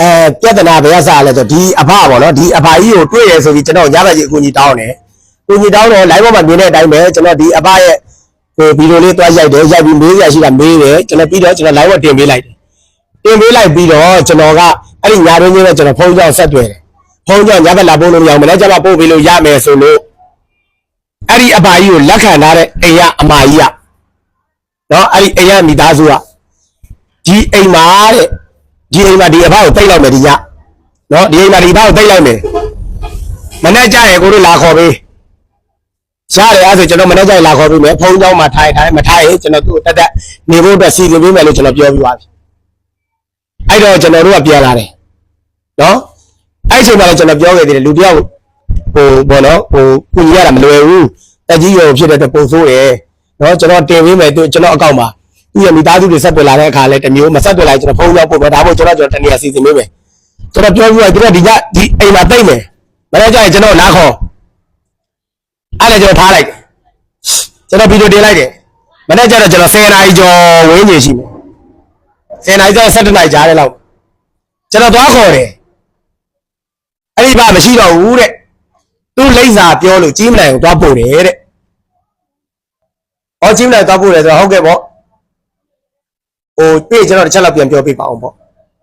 အဲပြဿနာဘယ်ရစားလဲဆိုဒီအဖပေါ့နော်ဒီအဖကြီးကိုတွေ့ရဆိုပြီးကျွန်တော်ညဘက်ကြီးအကူကြီးတောင်းတယ်အကူကြီးတောင်းတော့ live ပေါ်မှာမြင်တဲ့အတိုင်းပဲကျွန်တော်ဒီအဖရဲ့ဟိုဗီဒီယိုလေးတွားရိုက်တယ်ရိုက်ပြီးမေးရရှိတာမေးတယ်ကျွန်တော်ပြီးတော့ကျွန်တော် live ပေါ်တင်ပေးလိုက်တယ်တင်ပေးလိုက်ပြီးတော့ကျွန်တော်ကအဲ့ဒီညာရင်းချင်းနဲ့ကျွန်တော်ဖုန်းကြောင့်ဆက်တွေ့တယ်ဖုန်းကြောင့်ညဘက်လာပို့လို့မရအောင်မနေ့ကျမှပို့ပေးလို့ရမယ်ဆိုလို့အဲ့ဒီအဖကြီးကိုလက်ခံထားတဲ့အိမ်ကအမကြီးကနော်အဲ့ဒီအိမ်ကမိသားစုကဒီအိမ်မှာတဲ့ ဒီအိမ်မှာဒီအဖကိုတိတ်လိုက်မယ်ဒီညနော်ဒီအိမ်မှာဒီဘောက်တိတ်လိုက်မယ်မနေ့ကျရင်ကိုတို့လာခေါ်ပေးရတယ်အဲ့ဆိုကျွန်တော်မနေ့ကျရင်လာခေါ်ပေးမယ်ဖုန်းကြောင်းမှာထိုင်ထိုင်မထိုင်ရင်ကျွန်တော်သူ့ကိုတက်တက်နေဖို့အတွက်စီစဉ်ပေးမယ်လို့ကျွန်တော်ပြောပြီးပါပြီအဲ့တော့ကျွန်တော်တို့ကပြန်လာတယ်နော်အဲ့ဒီအချိန်မှာလည်းကျွန်တော်ပြောခဲ့သေးတယ်လူတယောက်ဟိုဘောနော်ဟိုကုညီရတာမလွယ်ဘူးတက်ကြီးရောဖြစ်တဲ့အတွက်ပုံဆိုးရယ်နော်ကျွန်တော်တင်ပေးမယ်သူကျွန်တော်အကောင့်မှာ သူ့ရဲ့မိသားစုတွေဆက်သွယ်လာတဲ့အခါလဲတစ်မျိုးမဆက်သွယ်လိုက်ကျွန်တော်ဖုန်းကြောင်းပို့မယ်ဒါမှမဟုတ်ကျွန်တော်ကျွန်တော်တနည်းစီစဉ်ပေးမယ်ကျွန်တော်ပြောပြီးတော့ဒီကဒီကဒီအိမ်မှာတိတ်မယ်မနေ့ကျရင်ကျွန်တော်လာခေါ်အဲ့ဒါကျွန်တော်ထားလိုက်တယ်ကျွန်တော်ဗီဒီယိုတင်လိုက်တယ်မနေ့ကျတော့ကျွန်တော်10နာရီကျော်ဝင်းနေရှိမယ်10နာရီကျော်17နာရီကြားတဲ့လောက်ကျွန်တော်သွားခေါ်တယ်အဲ့ဒီဘာမရှိတော့ဘူးတဲ့သူလိမ့်စာပြောလို့ကြီးမနိုင်ကိုသွားပို့တယ်တဲ့အော်ကြီးမနိုင်သွားပို့တယ်ဆိုတော့ဟုတ်ကဲ့ပေါ့ ဟိုပြေကျွန်တော်တစ်ချက်လောက်ပြန်ပြောပြပါအောင်ပေါ့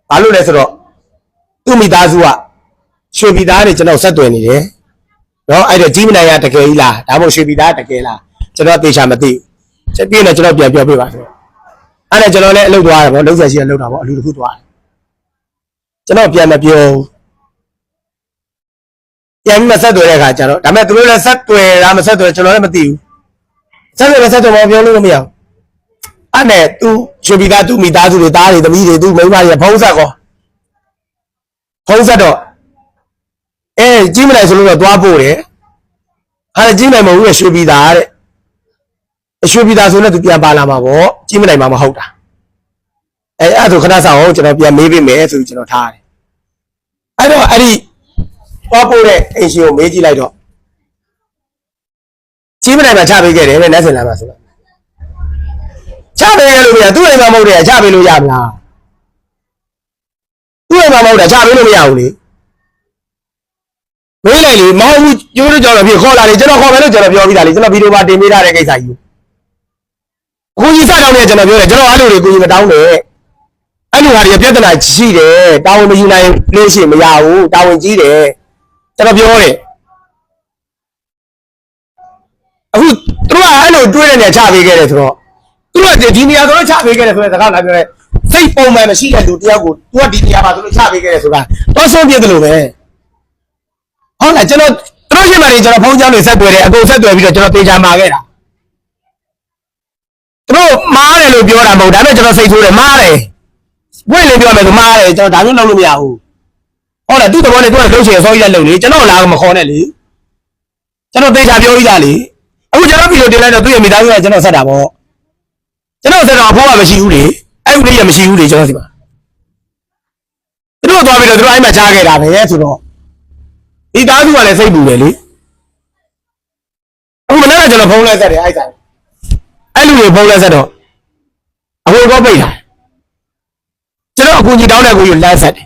ဘာလို့လဲဆိုတော့သူ့မိသားစုကရွှေပြည်သားတွေကျွန်တော်ဆက်သွယ်နေတယ်နော်အဲ့တော့ကြီးမနိုင်ရတကယ်ကြီးလားဒါမှမဟုတ်ရွှေပြည်သားတကယ်လားကျွန်တော်သေချာမသိဘူးချက်ပြည့်နေကျွန်တော်ပြန်ပြောပြပါဆိုတော့အဲ့ဒါကျွန်တော်လည်းအလုပ်သွားတယ်ဗောလုံးဆက်ရှိရလုပ်တာဗောအလူတစ်ခုသွားတယ်ကျွန်တော်ပြန်မပြောဘူးပြန်ပြီးမဆက်သွယ်တဲ့အခါကျတော့ဒါပေမဲ့သူတို့လည်းဆက်သွယ်တာမဆက်သွယ်ကျွန်တော်လည်းမသိဘူးဆက်သွယ်မဆက်သွယ်မပြောလို့မရဘူး အဲ့နဲ့သူရွှေပြည်သားသူ့မိသားစုတွေသားတွေသမီးတွေသူ့မိန်းမတွေဖုံးဆက်ကောဖုံးဆက်တော့အဲကြီးမလိုက်ဆိုလို့တော့သွားပို့တယ်ဟာကြီးမလိုက်မဟုတ်ဘူးရွှေပြည်သားတဲ့ရွှေပြည်သားဆိုလည်းသူပြန်ပါလာမှာပေါ့ကြီးမလိုက်မှာမဟုတ်တာအဲအဲ့ဒါဆိုခဏဆောင်အောင်ကျွန်တော်ပြန်မေးပေးမယ်ဆိုပြီးကျွန်တော်ထားတယ်အဲ့တော့အဲ့ဒီသွားပို့တဲ့အိမ်ရှင်ကိုမေးကြည့်လိုက်တော့ကြီးမလိုက်မှာချပေးခဲ့တယ်တဲ့လက်စင်လာမှာဆိုတော့ ချပေးရလို့မရသူ့အိမ်မှာမဟုတ်တယ်ချပေးလို့ရမလားသူ့အိမ်မှာမဟုတ်တာချပေးလို့မရဘူးလေမေးလိုက်လေမဟုတ်ဘူးကျိုးတို့ကြောင့်လည်းဖြစ်ခေါ်လာလေကျွန်တော်ခေါ်မယ်လို့ကျွန်တော်ပြောပြီးသားလေကျွန်တော်ဗီဒီယိုမှာတင်ပေးထားတဲ့ကိစ္စကြီးကိုကြီးစတောင်းနေကျွန်တော်ပြောတယ်ကျွန်တော်အဲ့လိုတွေကိုကြီးမတောင်းနဲ့အဲ့လိုဟာတွေပြဿနာရှိတယ်တာဝန်မယူနိုင်လို့ရှိရင်မရဘူးတာဝန်ကြီးတယ်ကျွန်တော်ပြောတယ်အခုသူတို့ကအဲ့လိုတွေးတဲ့နေရာချပေးခဲ့တယ်ဆိုတော့ သူတို့ကဒီနေရာဆိုတော့ချပေးခဲ့တယ်ဆိုတဲ့စကားလာပြောတယ်စိတ်ပုံမှန်မရှိတဲ့လူတယောက်ကိုသူကဒီနေရာမှာသူတို့ချပေးခဲ့တယ်ဆိုတာတော့ဆုံးပြတယ်လို့ပဲဟုတ်လားကျွန်တော်သူတို့ရှိမှနေကျွန်တော်ဖုန်းကြောင်းတွေဆက်သွယ်တယ်အကုန်ဆက်သွယ်ပြီးတော့ကျွန်တော်တေချာမှာခဲ့တာသူတို့မားတယ်လို့ပြောတာမဟုတ်ဒါပေမဲ့ကျွန်တော်စိတ်ဆိုးတယ်မားတယ်ဝိတ်လေပြောမယ်ဆိုမားတယ်ကျွန်တော်ဒါမျိုးလုပ်လို့မရဘူးဟုတ်လားသူ့သဘောနဲ့သူကလှုပ်ချင်ဆောကြီးလက်လုပ်လေကျွန်တော်လာမခေါ်နဲ့လေကျွန်တော်တေချာပြောပြီးသားလေအခုကျွန်တော်ဗီဒီယိုတင်လိုက်တော့သူ့ရဲ့မိသားစုကကျွန်တော်ဆက်တာပေါ့ ကျွန်တော်ဆက်တော့အဖိုးကမရှိဘူးလေအဲ့ဦးလေးရမရှိဘူးလေကျွန်တော်စီမှာသူတို့သွားပြီးတော့သူတို့အဲ့မှာချားခဲ့တာပဲဆိုတော့ဒီသားစုကလည်းစိတ်ပူတယ်လေအခုမနေ့ကကျွန်တော်ဖုန်းလဲဆက်တယ်အဲ့ဆိုင်အဲ့လူတွေဖုန်းလဲဆက်တော့အဖိုးကပိတ်တာကျွန်တော်အကူကြီးတောင်းတဲ့အကူကြီးလမ်းဆက်တယ်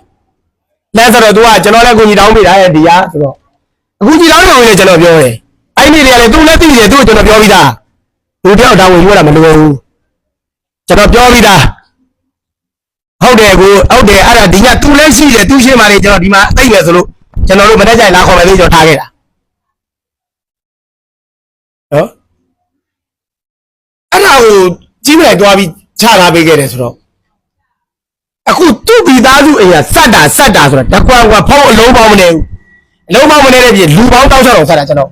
လမ်းဆက်တော့သူကကျွန်တော်လည်းအကူကြီးတောင်းပေးတာရဲ့ဒီကဆိုတော့အကူကြီးတောင်းတဲ့ကောင်ကြီးကျွန်တော်ပြောတယ်အဲ့ဒီနေရာလေသူလည်းသိတယ်သူ့ကိုကျွန်တော်ပြောပြီးသားလူတယောက်တောင်းဝင်ပြောတာမလိုဘူး ကျွန်တော်ပြောပြီးသားဟုတ်တယ်ကိုဟုတ်တယ်အဲ့ဒါဒီညသူလည်းရှိတယ်သူရှိမှလေကျွန်တော်ဒီမှာအိတ်မယ်ဆိုလို့ကျွန်တော်တို့မနေ့ကျရင်လာခေါ်မယ်လို့ကျွန်တော်ထားခဲ့တာနော်အဲ့ဒါကိုကြီးမလိုက်သွားပြီးချထားပေးခဲ့တယ်ဆိုတော့အခုသူ့ပြီးသားစုအိမ်ကစက်တာစက်တာဆိုတော့တကွာကွာဖုံးအလုံးပေါင်းမနေဘူးအလုံးပေါင်းမနေတဲ့ပြင်လူပေါင်းတောက်ချတော့ဆက်တာကျွန်တော်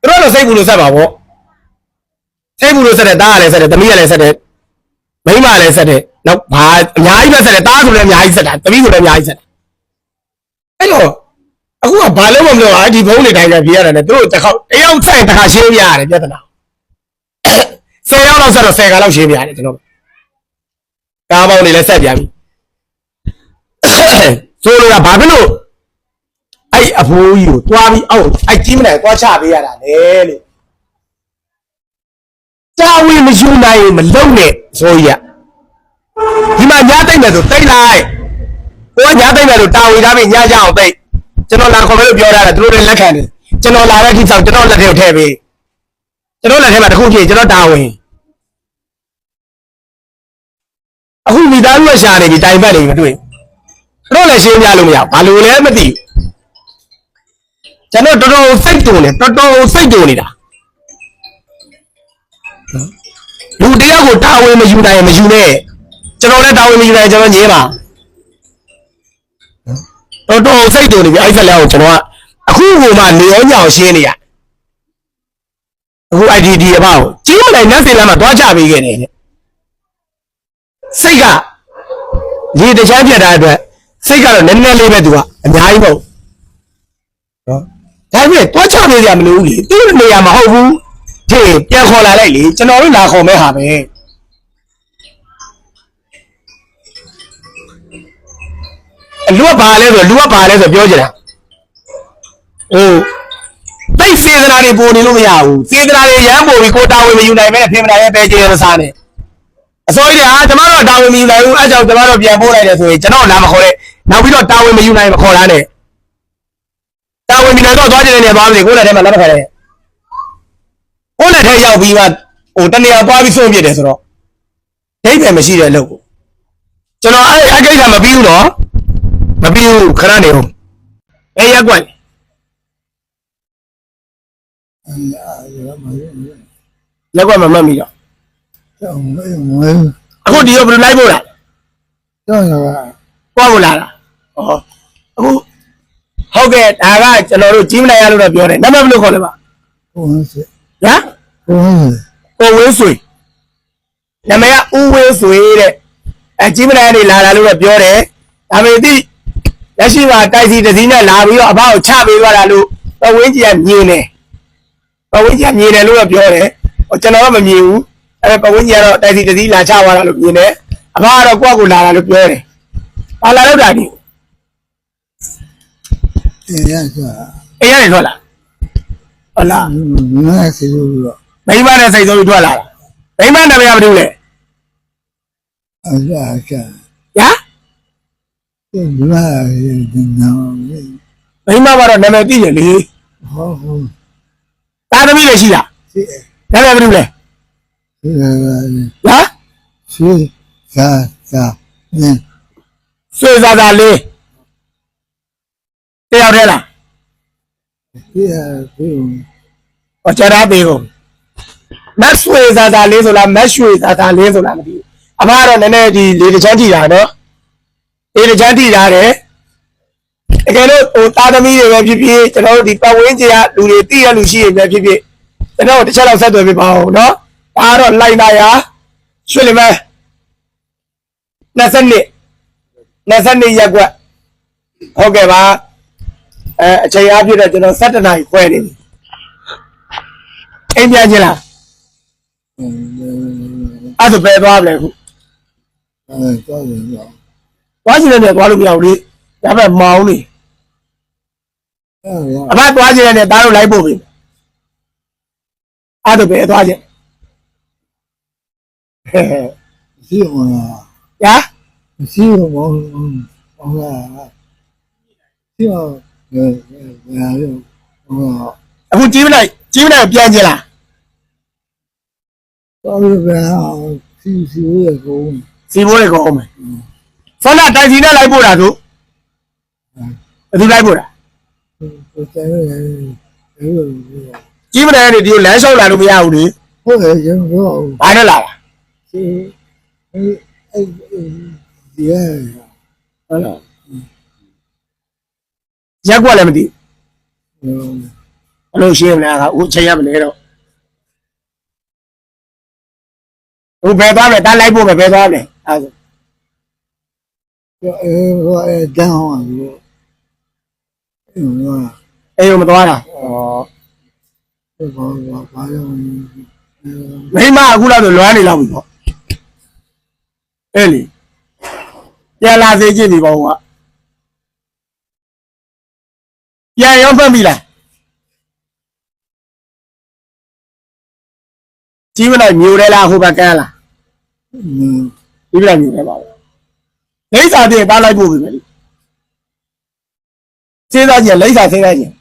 သူတို့တော့စိတ်ဘူးလို့ဆက်ပါဗောစိတ်ဘူးလို့ဆက်တယ်တားရလည်းဆက်တယ်သမီးရလည်းဆက်တယ် မိန်းမလည်းဆက်တယ်နောက်ဘာအများကြီးပဲဆက်တယ်တားဆိုလည်းအများကြီးဆက်တာတပည့်ဆိုလည်းအများကြီးဆက်တယ်အဲ့တော့အခုကဘာလို့မမလို့ဟာဒီဘုံတွေတိုင်းလည်းပြေးရတယ်နဲ့သူတို့တစ်ခေါက်တယောက်ဆိုင်တစ်ခါရှင်းပြရတယ်ပြဿနာဆယ်ယောက်လောက်ဆက်တော့ဆယ်ခါလောက်ရှင်းပြရတယ်ကျွန်တော်ကားပေါင်းတွေလည်းဆက်ပြပြီဆိုလိုတာဘာဖြစ်လို့အဲ့အဖိုးကြီးကိုတွားပြီးအောက်အဲ့ကြီးမနိုင်တွားချပေးရတာလေလို့ တာဝန်မယူနိုင်ရင်မလုံနဲ့ဆိုရဒီမှာညားတိတ်မယ်ဆိုတိတ်လိုက်ကိုကညာသိမ့်မယ်လို့တာဝန်ထားပြီးညာကြအောင်သိမ့်ကျွန်တော်လာခေါ်မယ်လို့ပြောထားတယ်သူတို့လည်းလက်ခံတယ်ကျွန်တော်လာတဲ့ကိစ္စကျွန်တော်လက်ထဲကိုထည့်ပေးကျွန်တော်လက်ထဲမှာတစ်ခုဖြစ်ကျွန်တော်တာဝန်အခုမိသားစုကရှာနေပြီတိုင်ပတ်နေပြီမတွေ့ဘူးတို့လည်းရှင်းပြလို့မရဘူးဘာလို့လဲမသိဘူးကျွန်တော်တော်တော်စိတ်တုံနေတော်တော်စိတ်တုံနေတာ လူတယောက်ကိုတာဝန်မယူနိုင်ရင်မယူနဲ့ကျွန်တော်လည်းတာဝန်မယူနိုင်ရင်ကျွန်တော်ညင်းပါတော်တော်စိတ်တုံနေပြီအဲ့ဆက်လည်းကိုကျွန်တော်ကအခုဟိုမှာနေရောညောင်ရှင်းနေရအခု IDD အပေါ့ကြီးမလိုက်နတ်စင်လမ်းမှာတွားချပေးခဲ့တယ်တဲ့စိတ်ကဒီတခြားပြတ်တာအတွက်စိတ်ကတော့နည်းနည်းလေးပဲသူကအများကြီးမဟုတ်နော်ဒါပေမဲ့တွားချပေးကြမလို့လေသူ့နေရာမဟုတ်ဘူး ဒီပြန်ခေါ်လာလိုက်လေကျွန်တော်တို့လာခေါ်မဲ့ဟာပဲအလူကဘာလဲဆိုလူကဘာလဲဆိုပြောကြတာဟိုတိတ်စေတနာတွေပေါ်နေလို့မရဘူးစေတနာတွေရမ်းပေါ်ပြီးကိုတာဝန်မယူနိုင်ပဲဖေမနာရဲ့ပဲကျေရစားနေအစိုးရဟာကျမတို့တာဝန်မယူနိုင်ဘူးအဲကြောင့်ကျမတို့ပြန်ပို့လိုက်တယ်ဆိုရင်ကျွန်တော်လာမခေါ်နဲ့နောက်ပြီးတော့တာဝန်မယူနိုင်မခေါ်လာနဲ့တာဝန်မယူနိုင်တော့သွားကြတဲ့နေရာသွားပြီကိုယ်လည်းထဲမှာလက်မခံနဲ့ ကိုယ်လည်းထဲရောက်ပြီးမှဟိုတနေရာသွားပြီးဆုံးပြစ်တယ်ဆိုတော့ဒိတ်ပဲမရှိတဲ့အလုပ်ကိုကျွန်တော်အဲ့အကိစ္စမပြီးဘူးတော့မပြီးဘူးခဏနေဦးအဲရက်ကွက်လက်ကွက်မမှတ်မိတော့အခုဒီရောဘယ်လိုလိုက်ဖို့လားပွားဖို့လာလားဩအခုဟုတ်ကဲ့ဒါကကျွန်တော်တို့ကြီးမလိုက်ရလို့တော့ပြောတယ်နံပါတ်ဘယ်လိုခေါ်လဲပါဟ မ်ကိုဝင်းဆွေနာမည်ကဦးဝင်းဆွေတဲ့အဲကြီးမလိုက်ရနေလာလာလို့တော့ပြောတယ်ဒါပေမဲ့ဒီလက်ရှိမှာတိုက်စီတစ်စီးနဲ့လာပြီးတော့အဖေကိုချပေးသွားတာလို့ပဝင်းကြီးကမြင်တယ်ပဝင်းကြီးကမြင်တယ်လို့တော့ပြောတယ်ဟိုကျွန်တော်ကမမြင်ဘူးအဲပဝင်းကြီးကတော့တိုက်စီတစ်စီးလာချသွားတာလို့မြင်တယ်အဖေကတော့ကိုယ့်ကိုလာတာလို့ပြောတယ်ပါလာတော့တာဒီအေးရတယ်ထွက်လာ ဟုတ်လားမိမနဲ့စိတ်ဆိုးပြီးထွက်လာတာမိမနာမည်ကဘာလို့လဲညာမိမကတော့နာမည်သိရလေတာသမီးလည်းရှိတာနာမည်ဘာလို့လဲညာဆွေသာသာလေးတယောက်တည်းလား ဟောကြရပေးကုန်မတ်ဆွေသာသာလေးဆိုလားမတ်ရွှေသာသာလေးဆိုလားမသိဘူးအမကတော့နည်းနည်းဒီလေတချမ်းကြည့်တာနော်လေတချမ်းကြည့်တာတယ်တကယ်လို့ဟိုတာသမီးတွေပဲဖြစ်ဖြစ်ကျွန်တော်တို့ဒီပတ်ဝန်းကျင်ကလူတွေသိရလူရှိရင်ပဲဖြစ်ဖြစ်ကျွန်တော်တို့တစ်ချက်တော့ဆက်သွယ်ပြပါအောင်နော်ဒါကတော့လိုက်နာရရွှေလမဲ20နှစ်20ရက်ကွက်ဟုတ်ကဲ့ပါ အဲအချိန်အားဖြင့်တော့ကျွန်တော်7နာရီခွဲနေပြီအိမ်ပြန်ချင်းလားအဲ့ဒါပဲသွားမလဲခုသွားချင်တယ်သွားလို့မရဘူးလေဒါပေမဲ့မောင်းနေအမသွားချင်တယ်ဒါတော့လိုက်ဖို့ပြီအဲ့ဒါပဲသွားချင်ဟဲ့ဟဲ့ညာအ ခုကြီးမလိုက်ကြီးမလိုက်ကိုပြန်ချင်လားစီဘိုးတွေကောင်းမယ်ဆောနာတိုင်စီနဲ့လိုက်ပို့တာသူဘယ်သူလိုက်ပို့တာကြီးမလိုက်နေဒီကိုလမ်းလျှောက်လာလို့မရဘူးလေဘာနဲ့လာတာဟုတ်လား ရက်ကွက်လည်းမသိဘူးဘယ်လိုရှင်းမလဲအခါဦးချိန်ရမလဲတော့ဦးဘယ်သွားမလဲတားလိုက်ဖို့ပဲဘယ်သွားမလဲအဲဒါအေးမသွားတာမိမအခုလောက်ဆိုလွမ်းနေလောက်ပြီပေါ့အဲ့လေပြန်လာစေချင်ပြီပေါ့က ပြန်ရောဖတ်ပြီလားကြီးမလိုက်မျိုးတယ်လားဟိုဘက်ကန်းလားကြီးမလိုက်မျိုးတယ်ပါဘူးလိမ့်စာတင်တားလိုက်ဖို့ပြီမယ်စေးစားခြင်းလိမ့်စာစေးစားခြင်း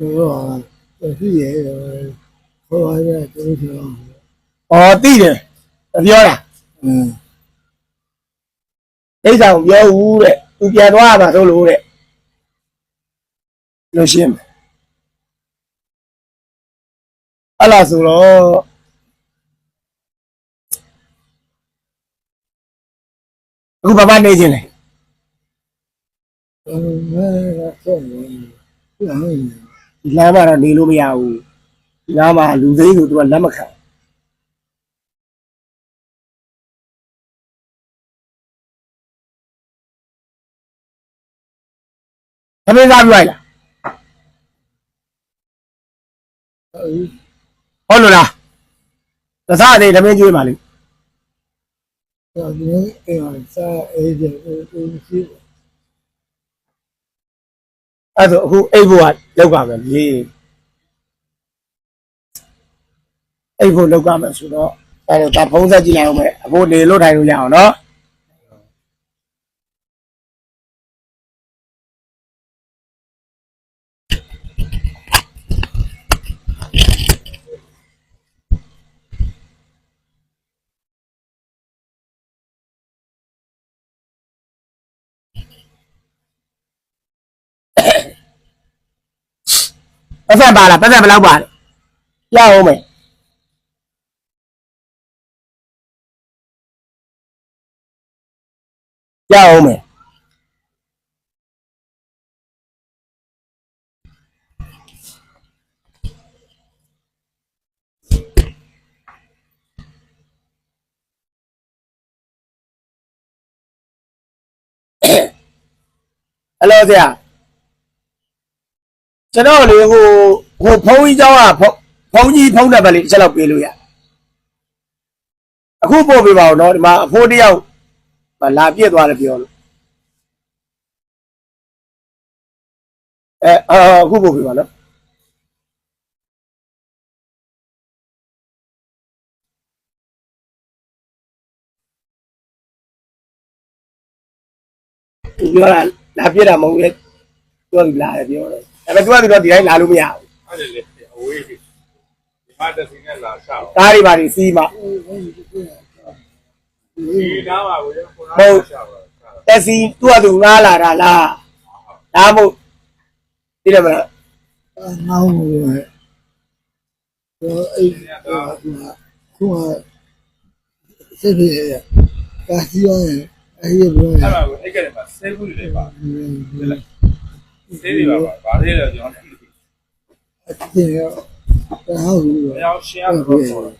တော့ပြည့်ရဲ့ခေါ်ရတဲ့သူတို့ဩသိတယ်ပြောတာအင်းလိမ့်စာကိုပြောဦးတဲ့သူပြန်သွားမှာဆိုလို့တဲ့ လို့ရှင်းမယ်အဲ့လားဆိုတော့အခုဘာမှနေခြင်းလဲအဲမဲဆက်နေပြန်နေဒီလမ်းမှာတော့နေလို့မရဘူးဒီလမ်းမှာလူသိန်းဆိုသူကလက်မခံသမင်းစားပြလိုက်လား ဟုတ်လို့လားသစားနေသမင်းကျွေးပါလိမ့်တော့ဒီအိမ်မှာစားအေးတဲ့သူရှိအဲ့ဒါဆိုအခုအိတ်ဖို့ကလောက်ကမယ်လေအိတ်ဖို့လောက်ကမယ်ဆိုတော့အဲ့တော့ဒါဖုံးဆက်ကြည့်လိုက်အောင်မယ်အခုနေလို့ထိုင်လို့ရအောင်နော် ပတ်သက်ပါလားပတ်သက်ဘယ်လောက်ပါလဲရအောင်မယ်ရအောင်မယ်ဟယ်လိုဆရာ ကျွန်တော်လေဟိုဟိုဖုန်းကြီးเจ้าကဖုန်းဖုန်းကြီးဖုန်းနံပါတ်လေးတစ်ချက်လောက်ပေးလို့ရအခုပို့ပေးပါဦးเนาะဒီမှာအဖိုးတစ်ယောက်မလာပြည့်သွားတယ်ပြောလို့အဲအာအခုပို့ပေးပါနော်သူပြောတာလာပြည့်တာမဟုတ်လေပြောပြီးလာတယ်ပြောတယ် ဒါပေမဲ့သူကသူတော့ဒီတိုင်းလာလို့မရဘူးအဲ့ဒါလေအဝေးကြီးဒီမှာတစ်စင်းနဲ့လာချအောင်ကားတွေပါတွေစီးမှဒီနားမှာကိုခုနကချအောင်တက်စီသူ့အတူငားလာတာလားဒါမှမဟုတ်သိတယ်မလားငောင်းနေတယ်တော့အိမ်ကခုကစစ်ပြေကာစီယောရဲ့အဲ့ဒီဘယ်အဲ့ဒါကိုအိတ်ကလေးမှာဆဲဘူးတွေပါ ဆဲတွေပါပါဘာလဲတော့ကျွန်တော်ဒီရောဟောဘူးမရောက်ရှင်းရတော့ဆိုတော့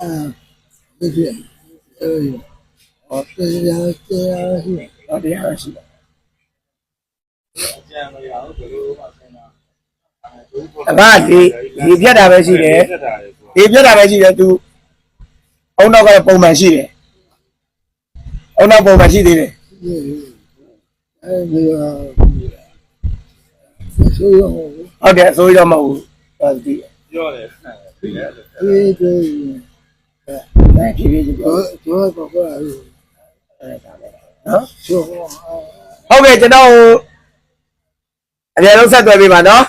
အာဒီအဲ့ဟောပြေရပြေရရှိတော့တရားရှိတယ်ကြံမရအောင်ဘယ်လိုမှဆင်းတာအဘဒီဒီပြတ်တာပဲရှိတယ်ပြတ်တာလေဆိုဒီပြတ်တာပဲရှိတယ်သူအုံနောက်ကလည်းပုံမှန်ရှိတယ်အုံနောက်ပုံမှန်ရှိသေးတယ် အဲ့ဒီရောဆိုရောဟုတ်တယ်အစိုးရတော့မဟုတ်ဘူးဟုတ်ပြီပြောတယ်ဒီလေဒီဒီအဲဖြည်းဖြည်းချင်းပြောတော့တော့တော့အဲ့နော်ဆိုဟုတ်ကဲ့ကျွန်တော်အပြန်လုံးဆက်သွယ်ပေးပါနော်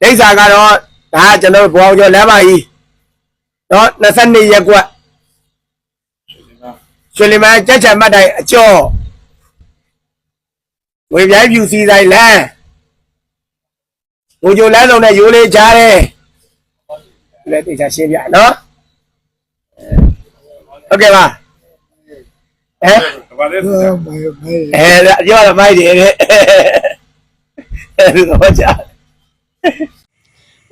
ဒိဋ္ဌာကတော့ဒါကကျွန်တော်ဘောအောင်ကျော်လမ်းမကြီးနော်22ရက်ကွက်ရွှေလီမန်းကြက်ချံမှတ်တိုင်အကျော် ဝေပြိုင်းပြူစီဆိုင်လမ်းငိုကြိုလမ်းလုံးနဲ့ရိုးလေးကြားတယ်လက်တိတ်ချရှင်းပြနော်ဟုတ်ကဲ့ပါဟမ်ဘာလဲတော့မိုင်မိုင်အဲဒါပြောရမိုက်တယ်တဲ့အဲဒီတော့ကြာ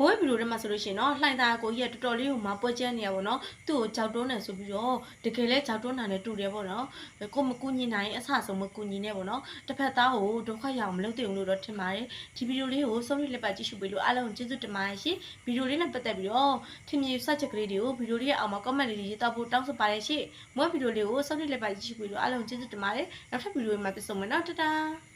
ဘိုးဘီလိုထဲမှာဆိုလို့ရှိရင်နော်လှိုင်သားကိုကြီးကတော်တော်လေးဟိုမှာပွဲကျန်းနေရပါတော့သူ့ကိုကြောက်တွန်းတယ်ဆိုပြီးတော့တကယ်လဲကြောက်တွန်းတာနဲ့တူတယ်ပေါ့နော်ကိုမကူညီနိုင်အဆအဆုံးမကူညီနဲ့ပေါ့နော်တစ်ဖက်သားကိုဒုက္ခရအောင်မလုပ်သင့်ဘူးလို့တော့ထင်ပါတယ်ဒီဗီဒီယိုလေးကိုဆုံးဖြတ်လက်ပတ်ကြည့်ရှုပေးလို့အားလုံးကျေးဇူးတင်ပါတယ်ရှင်ဗီဒီယိုလေးနဲ့ပတ်သက်ပြီးတော့ထင်မြင်ဆက်ချက်ကလေးတွေကိုဗီဒီယိုလေးရဲ့အောက်မှာ comment လေးတွေရေးသားဖို့တောင်းဆိုပါတယ်ရှင်မွေးဗီဒီယိုလေးကိုဆုံးဖြတ်လက်ပတ်ကြည့်ရှုပေးလို့အားလုံးကျေးဇူးတင်ပါတယ်နောက်ထပ်ဗီဒီယိုမှာပြန်ဆုံမယ်နော်တတား